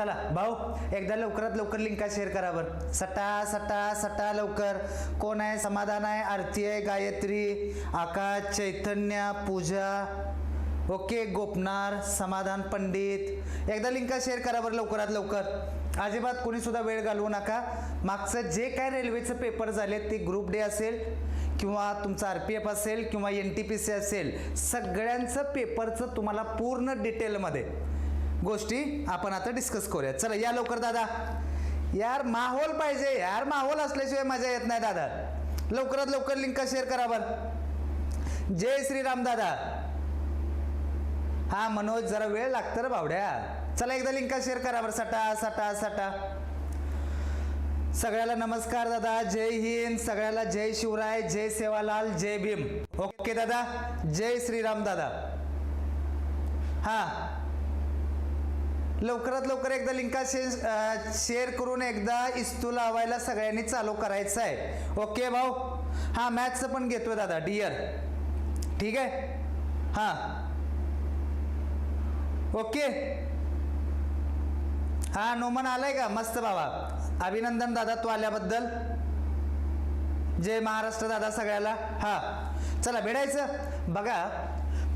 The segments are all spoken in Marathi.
चला भाऊ एकदा लवकरात लवकर लिंका शेअर करा बरं. सटा सटा सटा लवकर. कोण आहे? समाधान आहे? आरती आहे? गायत्री? आकाश चैतन्य पूजा? ओके गोपनार समाधान पंडित. एकदा लिंका शेअर करा बरं लवकरात लवकर. अजिबात कोणीसुद्धा वेळ घालवू नका. मागचं जे काय रेल्वेचं पेपर झाले ते ग्रुप डे असेल किंवा तुमचं आर पी एफ असेल किंवा एन टी पी सी असेल सगळ्यांचं पेपरचं तुम्हाला पूर्ण डिटेलमध्ये गोष्टी आपण आता डिस्कस करूया चला या लवकर दादा. यार माहोल पाहिजे. यार माहोल असल्याशिवाय मजा येत नाही दादा. लवकरात लवकर लिंक शेअर करा बर? जय श्रीराम दादा. हा मनोज जरा वेळ लागतं रे बावड्या. चला एकदा लिंक शेअर करा बरं. सटा सटा सटा. सगळ्याला नमस्कार दादा. जय हिंद. सगळ्याला जय शिवराय जय सेवालाल जय भीम. ओके दादा. जय श्रीराम दादा. हा. लवकरात लवकर एकदा लिंका शे शेअर करून एकदा इस्तू लावायला सगळ्यांनी चालू करायचं आहे. ओके भाऊ? हा मॅथचं पण घेतोय दादा डिअर ठीक आहे? हां. ओके. हा नोमन आलाय का? मस्त बाबा. अभिनंदन दादा तू आल्याबद्दल. जय महाराष्ट्र दादा सगळ्याला. हा. चला भेटायचं. बघा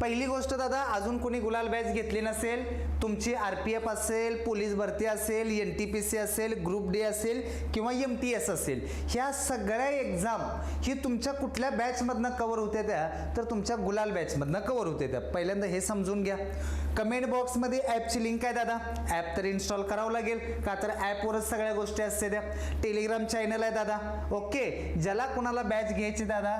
पहिली गोष्ट दादा अजून कोणी गुलाल बॅच घेतली नसेल तुमची आर पी एफ असेल पोलीस भरती असेल एन टी पी सी असेल ग्रुप डी असेल किंवा एम टी एस असेल ह्या सगळ्या एक्झाम ही तुमच्या कुठल्या बॅचमधनं कवर होते त्या? तर तुमच्या गुलाल बॅचमधनं कवर होते त्या. पहिल्यांदा हे समजून घ्या. कमेंट बॉक्समध्ये ॲपची लिंक आहे दादा. ॲप तर इन्स्टॉल करावं लागेल का तर ॲपवरच सगळ्या गोष्टी असते त्या. टेलिग्राम चॅनल आहे दादा. ओके ज्याला कुणाला बॅच घ्यायची दादा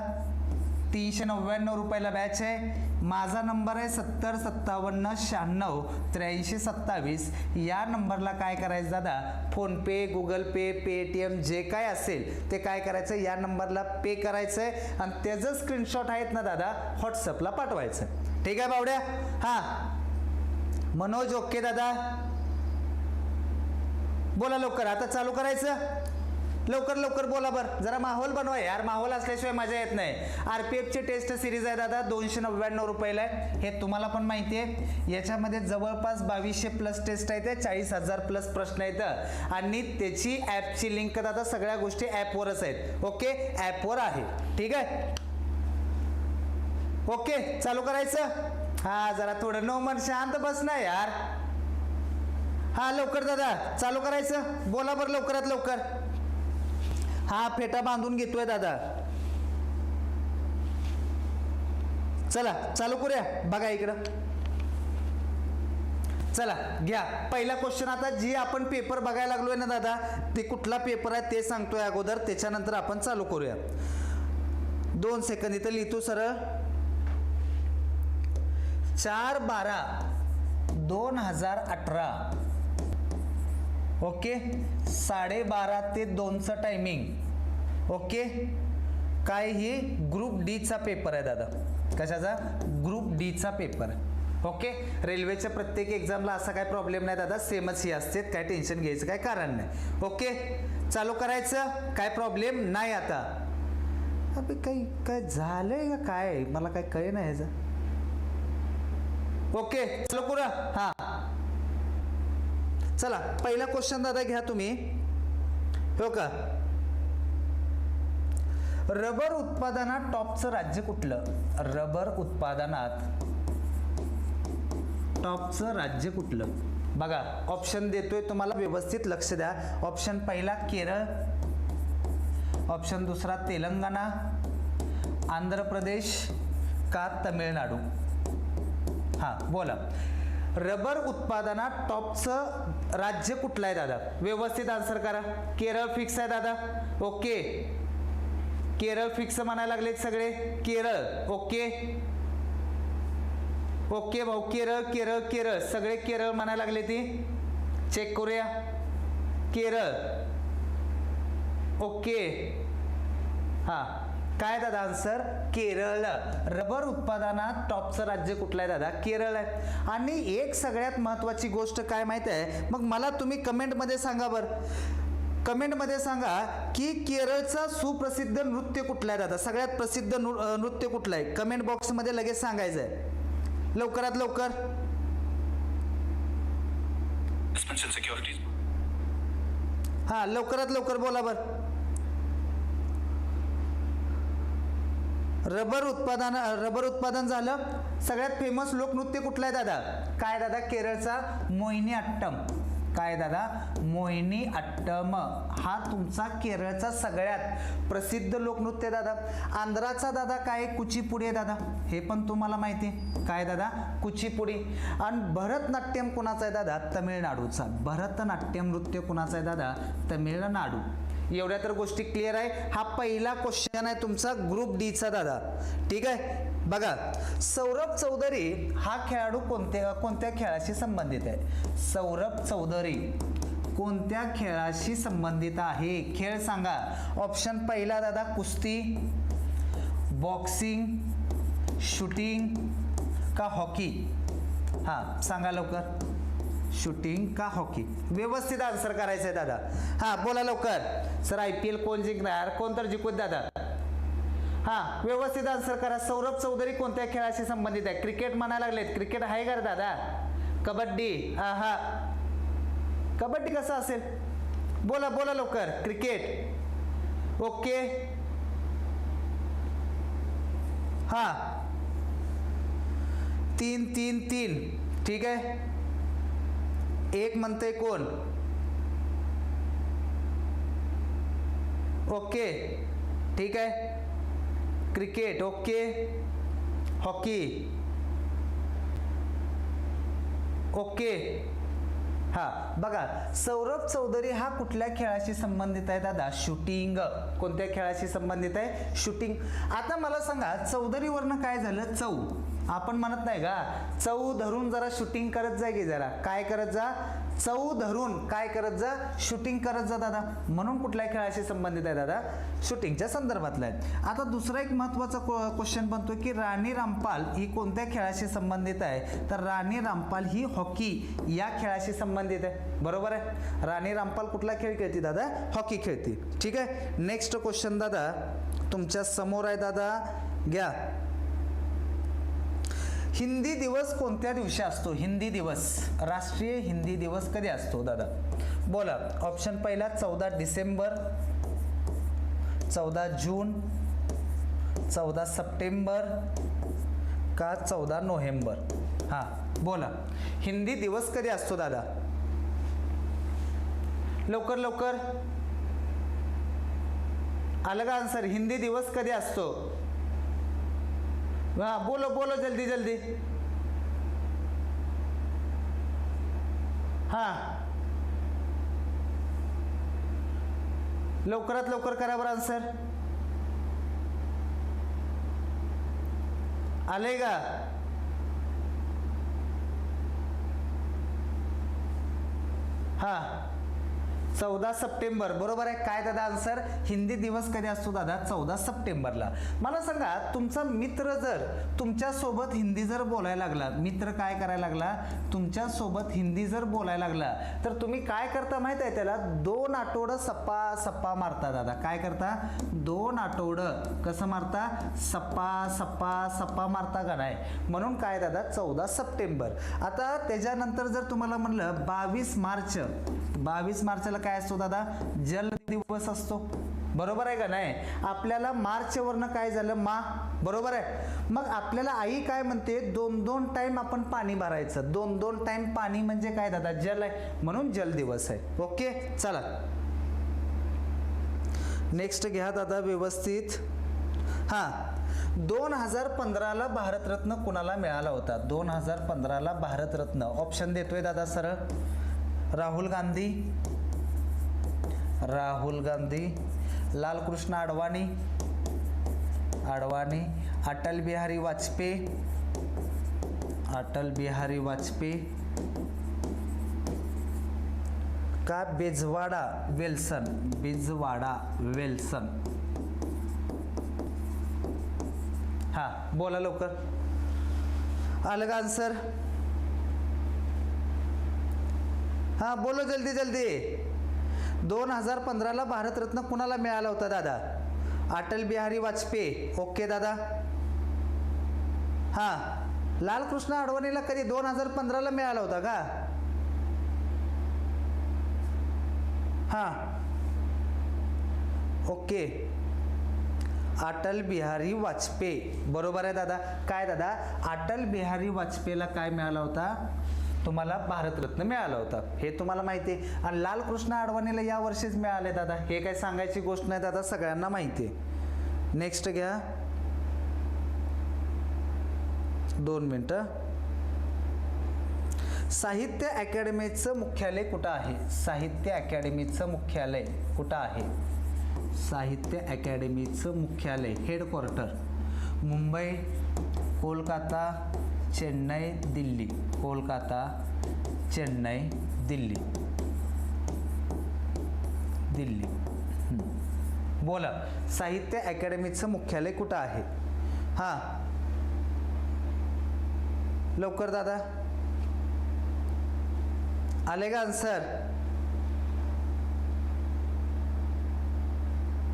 तीनशे नव्याण्णव रुपयाला बॅच आहे. माझा नंबर आहे सत्तर सत्तावन्न शहाण्णव त्र्याऐंशी सत्तावीस. या नंबरला काय करायचं दादा? फोनपे गुगल पे पेटीएम जे काय असेल ते काय करायचं? या नंबरला पे करायचं आहे आणि त्याचं स्क्रीनशॉट आहेत ना दादा व्हॉट्सअपला पाठवायचं. ठीक आहे बावड्या? हां. मनोज ओके दादा? बोला लवकर. आता चालू करायचं. लवकर लवकर बोला बरं. जरा माहोल बनवा यार. माहोल असल्याशिवाय मजा येत नाही. आर पी एफची टेस्ट सिरीज आहे दादा. दोनशे नव्याण्णव रुपयाला आहे. हे तुम्हाला पण माहिती आहे. याच्यामध्ये जवळपास बावीसशे प्लस टेस्ट आहेत चाळीस हजार प्लस प्रश्न आहेत. आणि त्याची ॲपची लिंक दादा सगळ्या गोष्टी ॲपवरच आहेत. ओके ॲपवर आहे. ठीक आहे? ओके चालू करायचं? हा जरा थोडं नो मन शांत बस ना यार. हा लवकर दादा. चालू करायचं? बोला बरं लवकरात लवकर. हा फेटा बांधून घेतोय दादा. चला चालू करूया. बघा इकडं. चला घ्या. पहिला क्वेश्चन आता जी आपण पेपर बघायला लागलोय ना दादा ते कुठला पेपर आहे ते सांगतोय अगोदर. त्याच्यानंतर आपण चालू करूया. दोन सेकंद इथं लिहितो सरळ. चार बारा दोन हजार अठरा. ओके? साडेबारा ते दोनचं टायमिंग ओके? काय ही ग्रुप डीचा पेपर आहे दादा. कशाचा? ग्रुप डीचा पेपर ओके? रेल्वेच्या प्रत्येक एक्झामला असा काय प्रॉब्लेम नाही दादा. सेमच ही असते. काय टेन्शन घ्यायचं काय कारण नाही. ओके? चालू करायचं. काय प्रॉब्लेम नाही आता. अबे काही काय झालंय का काय? मला काय कळे नाही ह्याचं. ओके? चालू करा हां. चला पहिला क्वेश्चन दादा घ्या तुम्ही. हो का? रबर उत्पादनात टॉपचं राज्य कुठलं? रबर उत्पादनात टॉपचं राज्य कुठलं? बघा ऑप्शन देतोय तुम्हाला व्यवस्थित लक्ष द्या. ऑप्शन पहिला केरळ. ऑप्शन दुसरा तेलंगणा. आंध्र प्रदेश का तमिळनाडू? हां बोला. रबर उत्पादनात टॉपचं राज्य कुठलं आहे दादा? व्यवस्थित आन्सर करा. केरळ फिक्स आहे दादा. ओके केरळ फिक्स म्हणायला लागलेत सगळे. केरळ. ओके ओके भाऊ. केरळ केरळ केरळ. सगळे केरळ म्हणायला लागले ती. चेक करूया. केरळ. ओके हां. काय दादा आन्सर? केरळ. रबर उत्पादनात टॉपचं राज्य कुठलं आहे दादा? केरळ आहे. आणि एक सगळ्यात महत्त्वाची गोष्ट काय माहिती आहे? मग मला तुम्ही कमेंटमध्ये सांगा बरं. कमेंटमध्ये सांगा की केरळचा सुप्रसिद्ध नृत्य कुठलं आहे दादा? सगळ्यात प्रसिद्ध नृ नृत्य कुठलं आहे? कमेंट बॉक्समध्ये लगेच सांगायचं आहे. लवकरात लवकर. हा लवकरात लवकर बोला बर. रबर उत्पादन रबर उत्पादन झालं. सगळ्यात फेमस लोकनृत्य कुठलं आहे दादा? काय दादा? केरळचा मोहिनी अट्टम. काय दादा? मोहिनी अट्टम. हा तुमचा केरळचा सगळ्यात प्रसिद्ध लोकनृत्य दादा. आंध्राचा दादा काय? कुचीपुडी आहे दादा. हे पण तुम्हाला माहिती आहे. काय दादा? कुचीपुडी. आणि भरतनाट्यम कुणाचा आहे दादा? तमिळनाडूचा. भरतनाट्यम नृत्य कुणाचा आहे दादा? तमिळनाडू. एवढ्या तर गोष्टी क्लिअर आहे. हा पहिला क्वेश्चन आहे तुमचा ग्रुप डीचा दादा. ठीक आहे? बघा सौरभ चौधरी हा खेळाडू कोणत्या कोणत्या खेळाशी संबंधित आहे? सौरभ चौधरी कोणत्या खेळाशी संबंधित आहे? खेळ सांगा. ऑप्शन पहिला दादा कुस्ती बॉक्सिंग शूटिंग का हॉकी हां सांगा लवकर. शूटिंग का हॉकी व्यवस्थित आन्सर करायचं आहे दादा. हां बोला लवकर. सर आय पी एल कोण जिंकणार? कोण तर जिंकूत दादा. हां व्यवस्थित आन्सर करा. सौरभ चौधरी कोणत्या खेळाशी संबंधित आहे? क्रिकेट म्हणायला लागलेत. क्रिकेट आहे का दादा? कबड्डी. हा हां. कबड्डी कसं असेल? बोला बोला लवकर. क्रिकेट. ओके. हां. तीन तीन तीन. ठीक आहे? एक म्हणते कोण? ओके. ठीक आहे. Cricket okay. हॉकी. ओके. हा बघा सौरभ चौधरी हा कुठल्या खेळाशी संबंधित आहे दादा? शूटिंग. कोणत्या खेळाशी संबंधित आहे? शूटिंग. आता मला सांगा चौधरीवरनं काय झालं? चौ. आपण म्हणत नाही का? चौ धरून जरा शूटिंग करत जा की जरा. काय करत जा? चौ धरून काय करत जा? शूटिंग करत जा दादा. म्हणून कुठल्या खेळाशी संबंधित आहे दादा? शूटिंगच्या संदर्भातला आहे. आता दुसरा एक महत्त्वाचा क्वेश्चन बनतो की राणी रामपाल ही कोणत्या खेळाशी संबंधित आहे? तर राणी रामपाल ही हॉकी या खेळाशी संबंधित आहे. बरोबर आहे? राणी रामपाल कुठला खेळ खेळते दादा? हॉकी खेळते. ठीक आहे? नेक्स्ट क्वेश्चन दादा. तुमच्यासमोर आहे दादा. घ्या. हिंदी दिवस कोणत्या दिवशी असतो? हिंदी दिवस. राष्ट्रीय हिंदी दिवस कधी असतो दादा? बोला. ऑप्शन पहिला चौदा डिसेंबर चौदा जून चौदा सप्टेंबर का चौदा नोव्हेंबर? हां बोला. हिंदी दिवस कधी असतो दादा? लवकर लवकर. आलं का आन्सर हिंदी दिवस कधी असतो? हाँ बोलो बोलो जल्दी जल्दी. हां. लवकरात लवकर करा बरं आन्सर आले का? हां. चौदा सप्टेंबर. बरोबर आहे? काय दादा आन्सर हिंदी दिवस कधी असतो दादा? चौदा सप्टेंबरला. मला सांगा तुमचा मित्र जर तुमच्यासोबत हिंदी जर बोलायला लागला मित्र काय करायला लागला? तुमच्यासोबत हिंदी जर बोलायला लागला तर तुम्ही काय करता माहीत आहे त्याला? दोन आठवडं सप्पा सप्पा मारता दादा. काय करता? दोन आठवडं. कसं मारता? सप्पा सप्पा सप्पा मारता का नाही? म्हणून काय दादा? चौदा सप्टेंबर. आता त्याच्यानंतर जर तुम्हाला म्हणलं बावीस मार्च. बावीस मार्चला काय असतो दादा? जल दिवस असतो. बरोबर आहे का नाही? आपल्याला मार्चवरनं काय झालं? मा. बरोबर आहे? मग आपल्याला आई काय म्हणते? दोन दोन टाईम आपण पाणी भरायचं. दोन दोन टाईम पाणी म्हणजे काय दादा? जल आहे. म्हणून जल दिवस आहे. ओके? चला. नेक्स्ट घ्या दादा व्यवस्थित. हां. दोन हजार पंधराला भारतरत्न कुणाला मिळाला होता? दोन हजार पंधराला भारतरत्न. ऑप्शन देतोय दादा सरळ. राहुल गांधी. राहुल गांधी लालकृष्ण अडवाणी अडवाणी अटल बिहारी वाजपेयी अटल बिहारी वाजपेयी का बेजवाडा वेल्सन बेजवाडा वेल्सन? हां बोला लवकर. आलं का आन्सर हां बोलो जल्दी जल्दी. दोन हजार पंधराला भारतरत्न कुणाला मिळाला होता दादा? अटल बिहारी वाजपेयी. ओके दादा? हां. लालकृष्ण अडवाणीला कधी दोन हजार पंधराला मिळाला होता का? हां. ओके. अटल बिहारी वाजपेयी. बरोबर आहे दादा? काय दादा? अटल बिहारी वाजपेयीला काय मिळाला होता? तुम्हाला भारतरत्न मिळाला होता. हे तुम्हाला माहिती आहे. आणि लालकृष्ण अडवाणीला या वर्षीच मिळाले दादा. हे काय सांगायची गोष्ट नाही दादा सगळ्यांना माहिती आहे. नेक्स्ट घ्या. दोन मिनटं. साहित्य अकॅडमीचं मुख्यालय कुठं आहे? साहित्य अकॅडमीचं मुख्यालय कुठं आहे? साहित्य अकॅडमीचं मुख्यालय हेडक्वार्टर. मुंबई कोलकाता चेन्नई दिल्ली. कोलकाता चेन्नई दिल्ली. दिल्ली. बोला. साहित्य अकॅडमीचं मुख्यालय कुठं आहे? हां. लवकर दादा. आले का आन्सर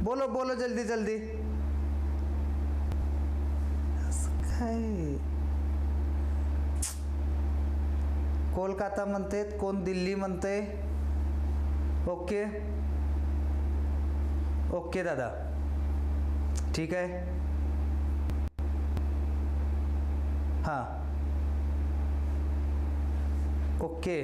बोलो बोलो जल्दी जल्दी. असं काय? कोलकाता म्हणते कोण दिल्ली म्हणते? ओके. ओके दादा. ठीक आहे. हां. ओके.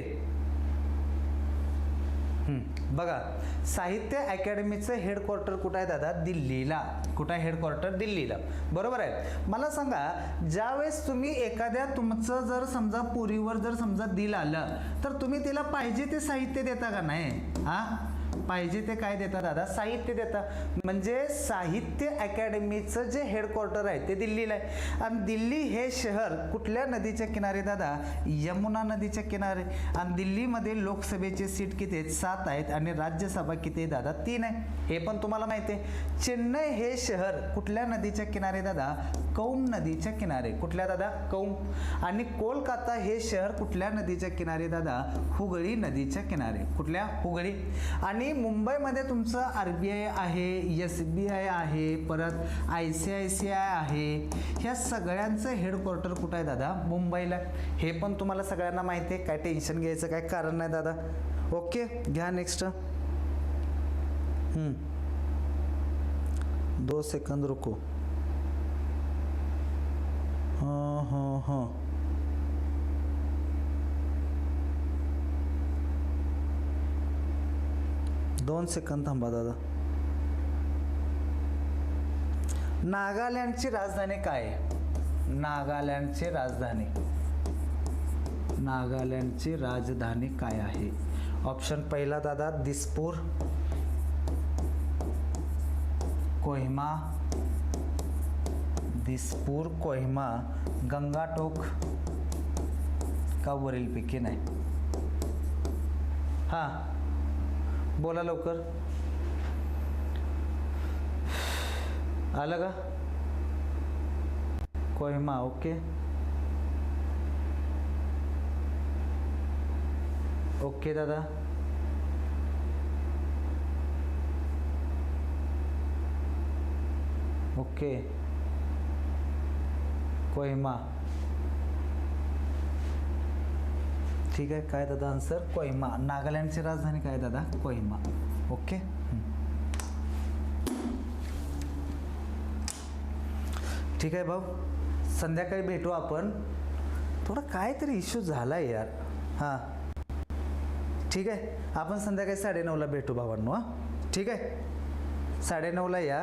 बघा साहित्य अकॅडमीचं हेडक्वार्टर कुठं आहे दादा? दिल्लीला. कुठं आहे हेडक्वार्टर दिल्लीला. बरोबर आहे? मला सांगा ज्यावेळेस तुम्ही एखाद्या तुमचं जर समजा पुरीवर जर समजा दिल आलं तर तुम्ही तिला पाहिजे ते साहित्य देता का नाही? हां? पाहिजे ते काय देता दादा? साहित्य देता. म्हणजे साहित्य अकॅडमीचं जे हेडक्वार्टर आहे ते दिल्लीला आहे. आणि दिल्ली हे शहर कुठल्या नदीच्या किनारे दादा? यमुना नदीच्या किनारे. आणि दिल्लीमध्ये लोकसभेचे सीट किती आहेत? सात आहेत. आणि राज्यसभा किती आहे दादा? तीन आहे. हे पण तुम्हाला माहिती आहे. चेन्नई हे शहर कुठल्या नदीच्या किनारे दादा? कौम नदीच्या किनारे. कुठल्या दादा? कौम. आणि कोलकाता हे शहर कुठल्या नदीच्या किनारे दादा? हुगळी नदीच्या किनारे. कुठल्या? हुगळी. आणि मुंबईमध्ये तुमचं आर बी आय आहे एस बी आय आहे परत I C I C I आहे. ह्या सगळ्यांचं हेडक्वार्टर कुठं आहे दादा? मुंबईला. हे पण तुम्हाला सगळ्यांना माहिती आहे. काय टेन्शन घ्यायचं काय कारण नाही दादा. ओके घ्या नेक्स्ट दो सेकंद रुको. हां हां हां. दोन सेकंद थांबा दादा. नागालँडची राजधानी काय आहे? नागालँडची राजधानी. नागालँडची राजधानी काय आहे? ऑप्शन पहिला दादा दिसपूर. कोहिमा. दिसपूर कोहिमा गंगाटोक. का वरीलपैकी नाही? हां बोला लवकर. आलं का? कोहिमा ओके. ओके दादा. ओके. कोहिमा ठीक आहे. काय दादा आन्सर कोहिमा. नागालँडची राजधानी काय दादा? कोहिमा. ओके? ठीक आहे भाऊ. संध्याकाळी भेटू आपण. थोडा काहीतरी इश्यू झाला आहे यार. हां. ठीक आहे. आपण संध्याकाळी साडेनऊला भेटू भावांनो हां. ठीक आहे? साडेनऊला या.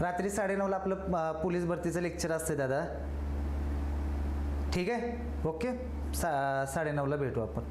रात्री साडेनऊला आपलं पोलीस भरतीचं लेक्चर असते दादा. ठीक आहे? ओके? सा साडेनऊला भेटू आपण.